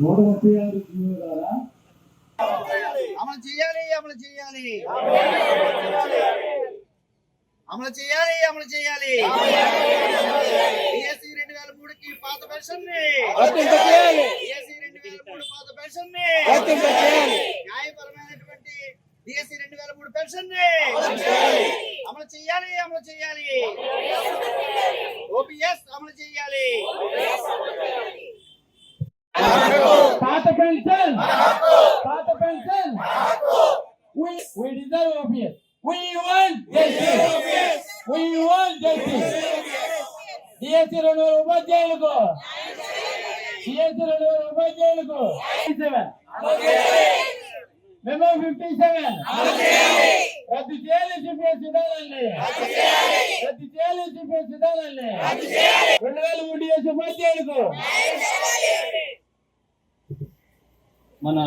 నూట ముప్పై ఆరు ద్వారా అమలు చేయాలి అమలు చేయాలి. అమలు చేయాలి అమలు చేయాలి. ఏసీ రెండు వేల మూడుకి పాత పెన్షన్ ఏసీ రెండు వేల మూడు పాత పెన్షన్ న్యాయపరమైనటువంటి డిఎస్సి రెండు వేల మూడు పెన్షన్ అమలు చేయాలి అమలు చేయాలి. ఓపీఎస్ అమలు చేయాలి. పాత పెన్షన్ పాత pension. we we deserve OPS we want justice. We want justice. DSC రెండు వేల ఉపాధ్యాయులకు. డిఎస్సి రెండు వేల ఉపాధ్యాయులకు. మెమో ఫిఫ్టీ సెవెన్ రద్దు చేయాలి సిపిఎస్ విధానాన్ని. రద్దు చేయాలి. సిపిఎస్ విధానాన్ని. రెండు వేల మూడు డిఎస్సి ఉపాధ్యాయులకు. మన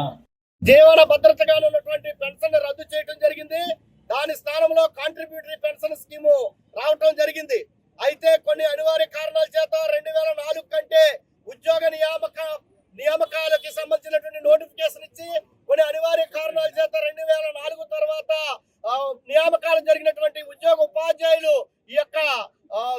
జీవన భద్రతగా ఉన్నటువంటి పెన్షన్ రద్దు చేయడం జరిగింది. దాని స్థానంలో కాంట్రిబ్యూటరీ పెన్షన్ స్కీము రావటం జరిగింది. అయితే కొన్ని అనివార్య కారణాలు చేత రెండు వేల నాలుగు కంటే ఉద్యోగ నియామక నియామకాలకి సంబంధించినటువంటి నోటిఫికేషన్ ఇచ్చి కొన్ని అనివార్య కారణాల చేత రెండు వేల నాలుగు తర్వాత ఆ, నియామకాలు జరిగినటువంటి ఉద్యోగ ఉపాధ్యాయులు ఈ యొక్క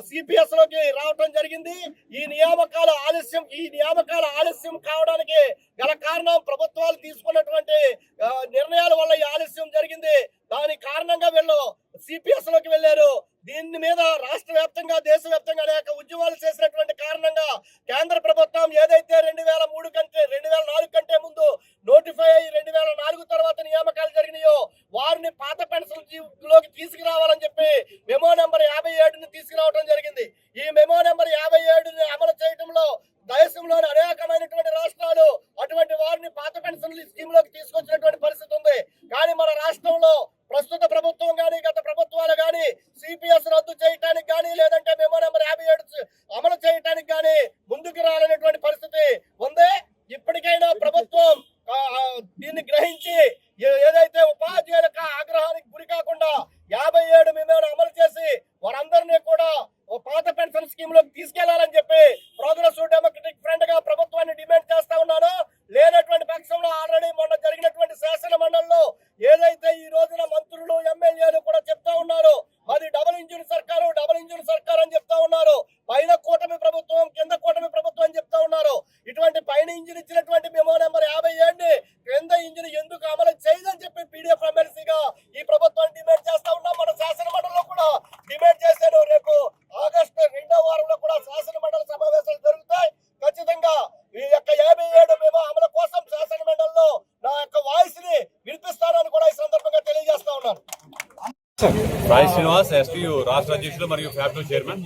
సిపిఎస్లోకి రావటం జరిగింది ఈ నియామకాల ఆలస్యం ఈ నియామకాల ఆలస్యం కావడానికి గల కారణం ప్రభుత్వాలు తీసుకున్నటువంటి ఆ, నిర్ణయాల వల్ల ఈ ఆలస్యం జరిగింది దాని కారణంగా వీళ్ళు సిపిఎస్లోకి వెళ్ళారు. దీని మీద రాష్ట్ర వ్యాప్తంగా దేశవ్యాప్తంగా అనేక ఉద్యమాలు చేసినటువంటి కారణంగా కేంద్ర ప్రభుత్వం ఏదైతే రెండు వేల మూడు కంటే రెండు వేల నాలుగు కంటే ముందు నోటిఫై అయ్యి రెండు వేల నాలుగు తర్వాత నియామకాలు జరిగినాయో వారిని పాత పెన్షన్లోకి తీసుకురావాలని చెప్పి మెమో నెంబర్ యాభై ఏడుని తీసుకురావడం జరిగింది. ఈ మెమో నెంబర్ యాభై ఏడుని అమలు చేయడంలో దేశంలోని అనేకమైనటువంటి రాష్ట్రాలు అటువంటి వారిని పాత పెన్షన్ స్కీమ్లోకి తీసుకు పరిస్థితి ఉంది కానీ మన రాష్ట్రంలో ప్రస్తుత ప్రభుత్వం కానీ గత ప్రభుత్వాలు కానీ సిపిఎస్ రద్దు చేయటానికి కానీ లేదంటే మెమో నెంబర్ యాభై ఏడు అమలు చేయటానికి కానీ ముందుకు రాలనేటువంటి పరిస్థితి ఉంది ఇప్పటికైనా ప్రభుత్వం ఆ, ఆ, దీన్ని గ్రహించి ఏ- ఏదైతే ఉపాధ్యాయులకు ఆగ్రహానికి గురి కాకుండా యాభై ఏడు మేము అమలు చేసి వారందరినీ కూడా ఓ పాత పెన్షన్ స్కీమ్లోకి తీసుకెళ్ళాలని చెప్పి ప్రోగ్రెస్ డెమోక్రటిక్ ఫ్రంట్గా ప్రభుత్వాన్ని డిమాండ్ చేస్తా ఉన్నాను లేనటువంటి పక్షంలో ఆల్రెడీ మొన్న జరిగినటువంటి శాసన మండలిలో ఏదైతే ఈ రోజున మంత్రులు ఎమ్మెల్యేలు కూడా చెప్తా ఉన్నారు అది డబుల్ ఇంజిన్ సర్కారు డబుల్ ఇంజిన్ సర్కార్ అని చెప్తా ఉన్నారు పైన కూటమి ప్రభుత్వం కింద కూటమి ప్రభుత్వం అని చెప్తా ఉన్నారు ఇటువంటి పైన ఇంజిన్ ఇచ్చినటువంటి మెమో నెంబర్ యాభై ఏడుని క్రింద ఇంజిన్ ఎందుకు అమలు చేయదని చెప్పి పీడిఎఫ్ ఎమ్మెల్సీగా ఈ ప్రభుత్వాన్ని డిమాండ్ చేస్తా ఉన్నాం మన శాసన మండలిలో కూడా డిమాండ్ చేశాను రేపు ఆగస్టు రెండో వారంలో కూడా శాసన మండలి సమావేశాలు జరుగుతాయి ఖచ్చితంగా ఈ యొక్క యాభై ఏడు మేము అమలు కోసం శాసన మండలిలో నా యొక్క వాయిస్ని వినిపిస్తానని కూడా ఈ సందర్భంగా తెలియజేస్తా ఉన్నాను సాయి శ్రీనివాస్ ఎస్టీయు రాష్ట్ర అధ్యక్షులు మరియు ఫ్యాక్టరీ చైర్మన్.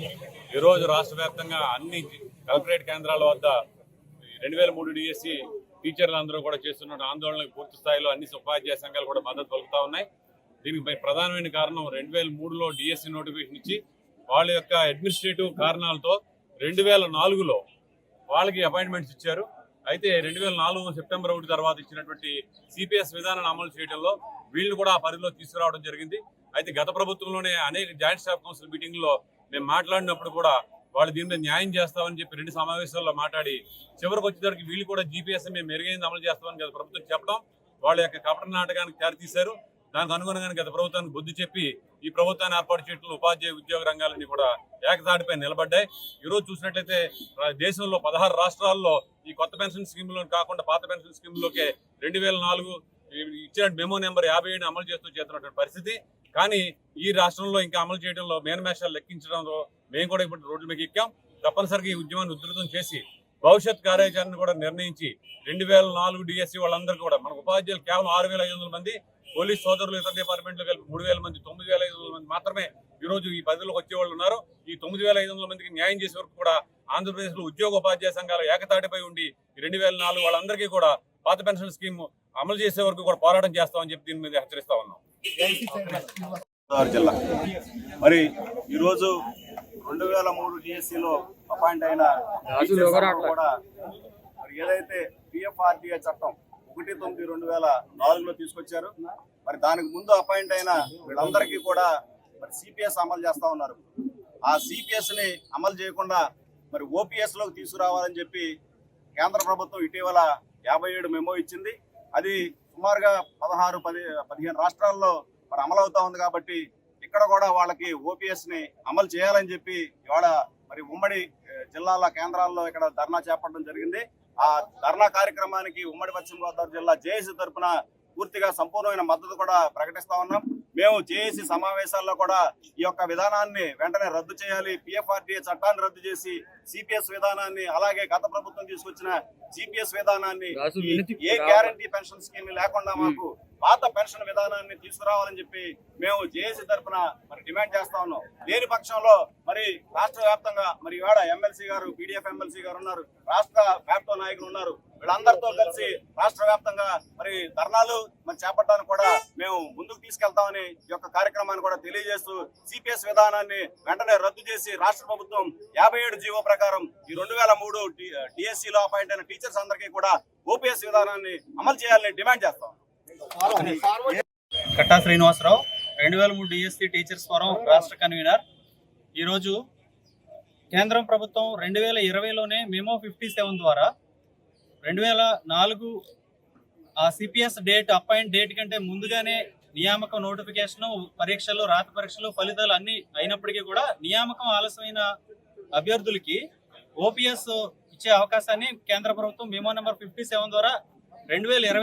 ఈ రోజు రాష్ట్ర వ్యాప్తంగా అన్ని కలెక్టరేట్ కేంద్రాల వద్ద రెండు వేల మూడు డిఎస్సి టీచర్లు అందరూ కూడా చేస్తున్న ఆందోళనకు పూర్తి స్థాయిలో అన్ని ఉపాధ్యాయ సంఘాలు కూడా మద్దతు పలుకుతా ఉన్నాయి. దీనికి ప్రధానమైన కారణం రెండు వేల మూడులో డిఎస్సి నోటిఫికేషన్ ఇచ్చి వాళ్ళ యొక్క అడ్మినిస్ట్రేటివ్ కారణాలతో రెండు వేల నాలుగులో వాళ్ళకి అపాయింట్మెంట్స్ ఇచ్చారు. అయితే రెండు వేల నాలుగు సెప్టెంబర్ ఒకటి తర్వాత ఇచ్చినటువంటి సిపిఎస్ విధానాన్ని అమలు చేయడంలో వీళ్ళు కూడా ఆ పరిధిలో తీసుకురావడం జరిగింది. అయితే గత ప్రభుత్వంలోనే అనేక జాయింట్ స్టాఫ్ కౌన్సిల్ మీటింగ్లో మేము మాట్లాడినప్పుడు కూడా వాళ్ళు దీని మీద న్యాయం చేస్తామని చెప్పి రెండు సమావేశాల్లో మాట్లాడి చివరికి వచ్చేసరికి వీళ్ళు కూడా జీపీఎస్ మేము మెరుగైంది అమలు చేస్తామని గత ప్రభుత్వం చెప్పడం వాళ్ళ యొక్క కపట నాటకానికి తెరతీశారు దానికి అనుగుణంగానే గత ప్రభుత్వానికి బుద్ధి చెప్పి ఈ ప్రభుత్వాన్ని ఏర్పాటు చేయడంలో ఉపాధ్యాయ ఉద్యోగ రంగాలన్నీ కూడా ఏకతాటిపై నిలబడ్డాయి. ఈ రోజు చూసినట్లయితే దేశంలో పదహారు రాష్ట్రాల్లో ఈ కొత్త పెన్షన్ స్కీమ్లో కాకుండా పాత పెన్షన్ స్కీమ్ లోకే రెండు వేల నాలుగు ఇచ్చిన మెమో నెంబర్ యాభై ఏడు అమలు చేస్తూ చేస్తున్నటువంటి పరిస్థితి. కానీ ఈ రాష్ట్రంలో ఇంకా అమలు చేయడంలో మేనమేషాలు లెక్కించడంలో మేము కూడా ఇప్పుడు రోడ్ల మీద ఎక్కాం. తప్పనిసరిగా ఈ ఉద్యమాన్ని ఉధృతం చేసి భవిష్యత్ కార్యాచరణను కూడా నిర్ణయించి రెండు వేల నాలుగు డిఎస్సి వాళ్ళందరూ కూడా మన ఉపాధ్యాయులు కేవలం ఆరు వేల ఐదు వందల మంది పోలీస్ సోదరులు ఇతర డిపార్ట్మెంట్లు కలిపి మూడు వేల మంది తొమ్మిది వేల ఐదు వందల మంది మాత్రమే ఈ రోజు ఈ పదవిలోకి వచ్చే వాళ్ళు ఉన్నారు. ఈ తొమ్మిది వేల ఐదు వందల మందికి న్యాయం చేసే వరకు కూడా ఆంధ్రప్రదేశ్లో ఉద్యోగ ఉపాధ్యాయ సంఘాలు ఏకతాటిపై ఉండి రెండు వేల నాలుగు వాళ్ళందరికీ కూడా పాత పెన్షన్ స్కీమ్ అమలు చేసే వరకు కూడా పోరాటం చేస్తామని చెప్పి దీని మీద హెచ్చరిస్తా ఉన్నాం. గోదావరి జిల్లా. మరి ఈరోజు రెండు వేల మూడు డిఎస్సిలో అపాయింట్ అయిన కూడా మరి ఏదైతే పిఎఫ్ఆర్టీఏ చట్టం ఒకటి తొమ్మిది రెండు వేల నాలుగులో తీసుకొచ్చారు మరి దానికి ముందు అపాయింట్ అయిన వీళ్ళందరికీ కూడా మరి సిపిఎస్ అమలు చేస్తా ఉన్నారు. ఆ సిపిఎస్ని అమలు చేయకుండా మరి ఓపీఎస్లోకి తీసుకురావాలని చెప్పి కేంద్ర ప్రభుత్వం ఇటీవల యాభై ఏడు మెమో ఇచ్చింది. అది సుమారుగా పదహారు పది పదిహేను రాష్ట్రాల్లో మరి అమలవుతా ఉంది కాబట్టి ఇక్కడ కూడా వాళ్ళకి ఓపీఎస్ని అమలు చేయాలని చెప్పి ఇవాళ మరి ఉమ్మడి జిల్లాల కేంద్రాల్లో ఇక్కడ ధర్నా చేపట్టడం జరిగింది. ఆ ధర్నా కార్యక్రమానికి ఉమ్మడి పశ్చిమ గోదావరి జిల్లా జేఏసీ తరఫున పూర్తిగా సంపూర్ణమైన మద్దతు కూడా ప్రకటిస్తా ఉన్నాం. మేము జేఏసీ సమావేశాల్లో కూడా ఈ యొక్క విధానాన్ని వెంటనే రద్దు చేయాలి. పిఎఫ్ఆర్టీఏ చట్టాన్ని రద్దు చేసి సిపిఎస్ విధానాన్ని అలాగే గత ప్రభుత్వం తీసుకొచ్చిన సిపిఎస్ విధానాన్ని ఏ గ్యారంటీ పెన్షన్ స్కీమ్ లేకుండా మాకు పాత పెన్షన్ విధానాన్ని తీసుకురావాలని చెప్పి మేము జేఏసీ తరఫున మరి డిమాండ్ చేస్తా ఉన్నాం. లేని పక్షంలో మరి రాష్ట్ర వ్యాప్తంగా మరి ఇవాళ ఎమ్మెల్సీ గారు పీడిఎఫ్ ఎమ్మెల్సీ గారు ఉన్నారు. రాష్ట్ర వ్యాప్త నాయకులు ఉన్నారు. వీళ్ళందరితో కలిసి రాష్ట్ర వ్యాప్తంగా మరి ధర్నాలు మరి చేపట్టడానికి కూడా మేము ముందుకు తీసుకెళ్తామని ఈ యొక్క కార్యక్రమాన్ని కూడా తెలియజేస్తూ సిపిఎస్ విధానాన్ని వెంటనే రద్దు చేసి రాష్ట్ర ప్రభుత్వం యాభై ఏడు జీవో ప్రకారం ఈ రెండు వేల మూడు డిఎస్సిలో అపాయింట్ అయిన టీచర్స్ అందరికీ కూడా ఓపీఎస్ విధానాన్ని అమలు చేయాలని డిమాండ్ చేస్తాం. కట్టా శ్రీనివాసరావు రెండు వేల మూడు డిఎస్సి టీచర్స్ ఫోరం రాష్ట్ర కన్వీనర్. ఈరోజు కేంద్రం ప్రభుత్వం రెండు వేల ఇరవైలోనే మెమో ఫిఫ్టీ సెవెన్ ద్వారా రెండు వేల నాలుగు ఆ సిపిఎస్ డేట్ అపాయింట్ డేట్ కంటే ముందుగానే నియామకం నోటిఫికేషన్ పరీక్షలు రాత పరీక్షలు ఫలితాలు అన్ని అయినప్పటికీ కూడా నియామకం ఆలస్యమైన అభ్యర్థులకి ఓపీఎస్ ఇచ్చే అవకాశాన్ని కేంద్ర ప్రభుత్వం మెమో నెంబర్ ఫిఫ్టీ సెవెన్ ద్వారా రెండు వేల ఇరవై